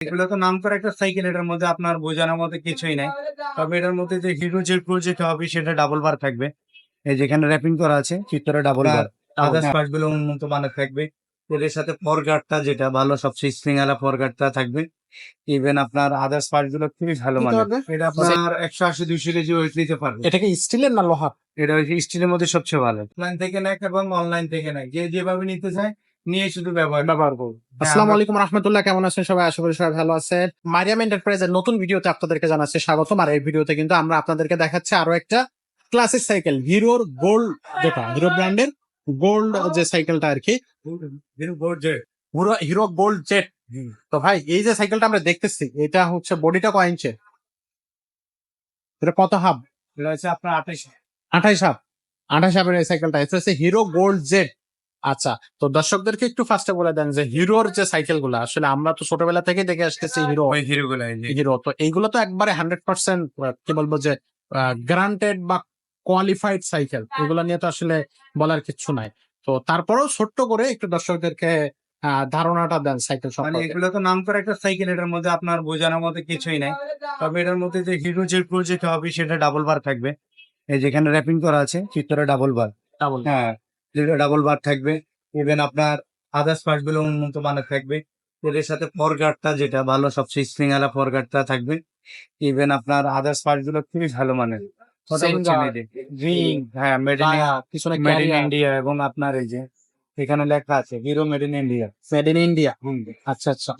এগুলো তো নাম করা একটা সাইকেল এটার মধ্যে আপনার বোঝানোর মতো কিছুই নাই। তবে এটার মধ্যে যে হিরো যে প্রো যেটা হবে সেটা ডাবল বার থাকবে। এই যেখানে র্যাপিং করা আছে চিত্রে ডাবল বার আদার্স পার্টগুলো উন্নত মানের থাকবে। এদের সাথে ফরগার্ডটা যেটা ভালো সবচেয়ে স্প্রিংওয়ালা ফরগার্ডটা থাকবে। ইভেন আপনার আদার্স পার্টগুলো খুবই ভালো ধরনের? এটা আপনার একশো আশি দুইশো কেজি ওয়েট নিতে পারবে। এটা কি স্টিলের না লোহার? এটা স্টিলের মধ্যে সবচেয়ে ভালো। অনলাইন থেকে নেয় এবং অনলাইন থেকে নেয়। যে যেভাবে নিতে চায় নিয়ে শুধু ব্যবহার ব্যবহার করব। আসসালামু আলাইকুম রহমতুল্লাহ কেমন আছেন সবাই? আশা করি সবাই ভালো আছেন। মারিয়াম এন্টারপ্রাইজের নতুন ভিডিওতে আপনাদেরকে জানাচ্ছি স্বাগতম। আর এই ভিডিওতে কিন্তু আমরা আপনাদেরকে দেখাচ্ছি আরও একটা ক্লাসিক সাইকেল হিরোর গোল্ড যেটা হিরো ব্র্যান্ডের গোল্ড যে সাইকেলটা আর কি। হিরো গোল্ড জেট তো ভাই এই যে সাইকেলটা আমরা দেখতেছি এটা হচ্ছে বডিটা কয় ইঞ্চের এটা কত হাফ? এটা হচ্ছে আপনার আঠাশ আঠাইশ হাফ। আঠাইশ হাফের এই সাইকেলটা এটা হচ্ছে হিরো গোল্ড জেড আচ্ছা তো দর্শকদেরকে একটু ফার্স্টে বলে দেন যে হিরোর যে সাইকেলগুলো আসলে আমরা তো ছোটবেলা থেকে দেখে আসতেছি হিরো। হিরো গুলো হিরো তো এইগুলো তো একবারে হান্ড্রেড পার্সেন্ট কি বলব যে গ্রান্টেড বা কোয়ালিফাইড সাইকেল এগুলো নিয়ে তো আসলে বলার কিছু নাই। তো তারপরেও ছোট্ট করে একটু দর্শকদেরকে ধারণাটা দেন সাইকেল মানে সম্পর্কে। এগুলো তো নাম করা একটা সাইকেল এটার মধ্যে আপনার বোঝানোর মতো কিছুই নাই। তবে এটার মধ্যে যে হিরো যে প্রো যেটা হবে সেটা ডাবল বার থাকবে। এই যেখানে র্যাপিং করা আছে চিত্রে ডাবল বার Double। হ্যাঁ। যেটা ডাবল বার থাকবে ইভেন আপনার আদার্স পার্টগুলো উন্নত মানের থাকবে। এদের সাথে ফরগার্ডটা যেটা ভালো সবচেয়ে স্প্রিংওয়ালা ফরগার্ডটা থাকবে। ইভেন আপনার আদার্স পার্টগুলো খুবই ভালো মানের। হ্যাঁ মেড ইন ইন্ডিয়া এবং আপনার এই যে এখানে লেখা আছে Hero made in India made in India আচ্ছা আচ্ছা।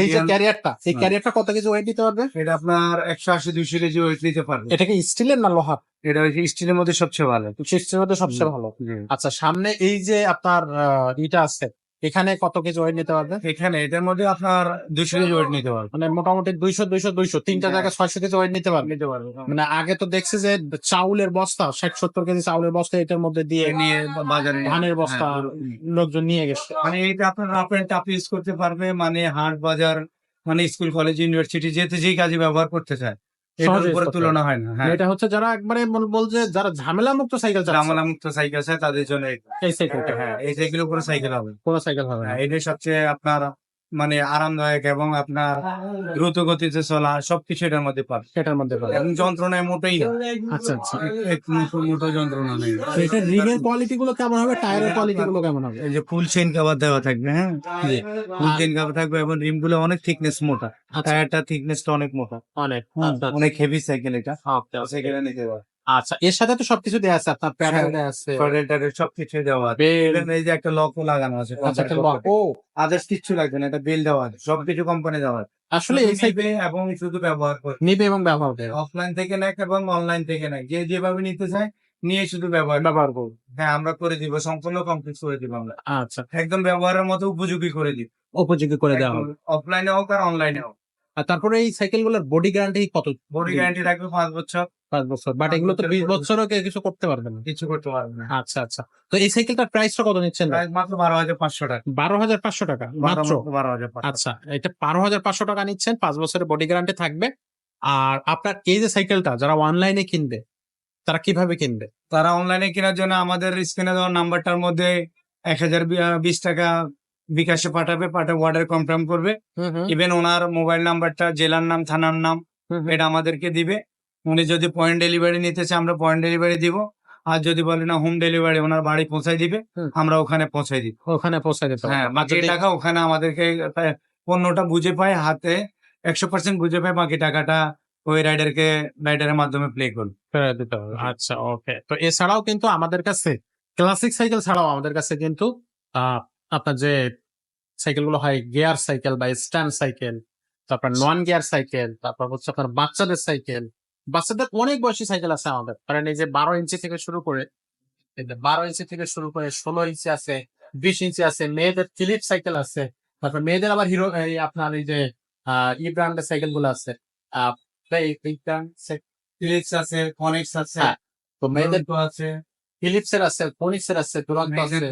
এই যে ক্যারিয়ারটা এই। ক্যারিয়ারটা কত কেজি ওয়েট দিতে পারবে? এটা আপনার একশো আশি দুইশো কেজি ওয়েট নিতে পারবে। এটা কি স্টিলের না লোহা এটা হচ্ছে স্টিলের মধ্যে সবচেয়ে ভালো। স্টিলের মধ্যে সবচেয়ে ভালো। আচ্ছা সামনে এই যে আপনার ইটা আছে এখানে কত কেজি ওয়েট নিতে পারবে? এখানে এটার মধ্যে আপনার দুইশো কেজি ওয়েট নিতে পারবে। মানে মোটামুটি দুইশো দুইশো দুইশো তিনটা হ্যাঁ। জায়গায় ছয়শো কেজি ওয়েট নিতে পারবে। নিতে পারবে মানে আগে তো দেখছি যে চাউলের বস্তা ষাট সত্তর কেজি চাউলের বস্তা এটার মধ্যে দিয়ে নিয়ে বাজারে ধানের বস্তা হ্যাঁ। লোকজন নিয়ে গেছে। মানে এইটা আপনার রাফ টাফ ইউজ করতে পারবে। মানে হাট বাজার মানে স্কুল কলেজ ইউনিভার্সিটি যেতে যেই কাজে ব্যবহার করতে চায়। তুলনা হয়। না হ্যাঁ। এটা হচ্ছে যারা একবারে বল- যারা ঝামেলা মুক্ত সাইকেল মুক্ত সাইকেল আছে তাদের জন্য এই সাইকেলটা হ্যাঁ এই উপরে সাইকেল হবে। কোন সাইকেল হবে না। হ্যাঁ, সবচেয়ে আপনার মানে আরামদায়ক এবং আপনার দ্রুত গতিতে চলা সবকিছু এটার মধ্যে পাবে। এটার মধ্যে পাবে। এবং যন্ত্রণায় মোটেই না। আচ্ছা আচ্ছা। এক মোটো মোটো যন্ত্রণা নেই। এটা রিং এর কোয়ালিটি গুলো কেমন হবে? টায়ারের কোয়ালিটি গুলো কেমন হবে? এই যে ফুল চেইন কভার দেওয়া থাকবে হ্যাঁ? ফুল চেইন কভার থাকবে এবং রিমগুলো অনেক থিকনেস মোটা। আচ্ছা। টায়ারটা থিকনেসটা অনেক মোটা। অনেক। আচ্ছা, আচ্ছা। অনেক হেভি সাইকেল এটা. সাইকেলে নিতে পারবে আচ্ছা এর সাথে তো সবকিছু দেওয়া আছে আপনার প্যাডেল হ্যাঁ। আছে। সবকিছু দেওয়া আছে। এই যে একটা লকও লাগানো আছে আচ্ছা একটা lock। ও আদার্স কিচ্ছু লাগবে না এটা বেল দেওয়া আছে সবকিছু কোম্পানি দেওয়া আছে। আসলে এই এবং শুধু ব্যবহার করে নিবে এবং ব্যবহার করে অফলাইন থেকে এবং অনলাইন থেকে নেয় যে যেভাবে নিতে চায় নিয়ে শুধু ব্যবহার ব্যবহার করব। হ্যাঁ আমরা করে দিব সম্পূর্ণ কমপ্লিট করে দিব আমরা। আচ্ছা। একদম ব্যবহারের মতো উপযোগী করে দিব উপযোগী করে দেওয়া হবে। অফলাইনে হোক আর অনলাইনে হোক। আর তারপরে এই সাইকেলগুলোর বডি গ্যারান্টি কত? বডি গ্যারান্টি থাকবে পাঁচ বছর। পাঁচ বছর। বাট এগুলো তো বিশ। বছরও কিছু করতে পারবে না। কিছু করতে পারবে না। আচ্ছা আচ্ছা। তো এই সাইকেলটার প্রাইসটা কত নিচ্ছেন? মাত্র বারো হাজার পাঁচশো টাকা। বারো হাজার পাঁচশো টাকা মাত্র? বারো হাজার আচ্ছা এটা বারো হাজার পাঁচশো টাকা নিচ্ছেন পাঁচ বছরের বডি গ্যারান্টি থাকবে। আর আপনার এই যে সাইকেলটা যারা অনলাইনে কিনবে তারা কীভাবে কিনবে? তারা অনলাইনে কেনার জন্য আমাদের স্ক্রিনে দেওয়া নাম্বারটার মধ্যে এক হাজার বিশ টাকা বিকাশে পাঠাবে পাঠাবে অর্ডার কনফার্ম করবে। ইভেন ওনার মোবাইল নাম্বারটা জেলার নাম থানার নাম এটা আমাদেরকে দিবে। উনি যদি পয়েন্ট ডেলিভারি নিতে চায় আমরা পয়েন্ট ডেলিভারি দিব। আর যদি বলে না হোম ডেলিভারি ওনার বাড়ি পৌঁছাই দিবে আমরা ওখানে পৌঁছাই দিব। ওখানে পৌঁছে দিতে হ্যাঁ বাকি টাকা ওখানে আমাদেরকে পণ্যটা বুঝে পায় হাতে একশো পার্সেন্ট বুঝে পায় বাকি টাকাটা ওই রাইডারকে রাইডারের মাধ্যমে প্লে করবে। ফেরত দিতে হবে। আচ্ছা ওকে তো এছাড়াও কিন্তু আমাদের কাছে ক্লাসিক সাইকেল ছাড়াও আমাদের কাছে কিন্তু আহ, আপনার যে সাইকেলগুলো হয় গিয়ার সাইকেল বা স্ট্যান্ড সাইকেল তারপর নন গিয়ার সাইকেল তারপর হচ্ছে আপনার বাচ্চাদের সাইকেল বাচ্চাদের অনেক বয়সী সাইকেল আছে আমাদের। কারণ এই যে বারো ইঞ্চি থেকে শুরু করে বারো ইঞ্চি থেকে শুরু করে ষোলো ইঞ্চি আছে বিশ ইঞ্চি আছে মেয়েদের ফিলিপ সাইকেল আছে তারপর মেয়েদের আবার হিরো এই আপনার এই যে আহ, ই ব্র্যান্ডের সাইকেলগুলো আছে ফিলিপস ফনিক্স হ্যাঁ, তো মেয়েদের দুরন্ত আছে। ফিলিপস এর আছে ফোনিক্স এর আছে দুরন্ত আছে।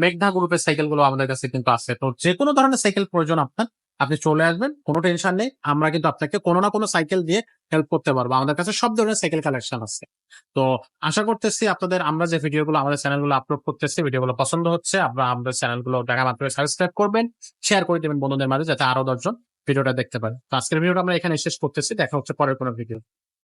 মেঘনা গ্রুপের সাইকেলগুলো আমাদের কাছে কিন্তু আছে। তো যে কোনো ধরনের সাইকেল প্রয়োজন আপনার আপনি চলে আসবেন, কোনো টেনশন নেই। আমরা কিন্তু আপনাকে কোনো না কোনো সাইকেল দিয়ে হেল্প করতে পারব। আমাদের কাছে সব ধরনের সাইকেল কালেকশন আছে। তো আশা করতেছি আপনাদের, আমরা যে ভিডিওগুলো, আমাদের চ্যানেলগুলো আপলোড করতেছি, ভিডিওগুলো পছন্দ হচ্ছে, আপনারা আমাদের চ্যানেলগুলো দেখা মাত্র সাবস্ক্রাইব করবেন শেয়ার করে দেবেন বন্ধুদের মাঝে, যাতে আরও দশজন ভিডিওটা দেখতে পারে। তো আজকের ভিডিওটা আমরা এখানে শেষ করতেছি। দেখা হচ্ছে পরের কোনো ভিডিও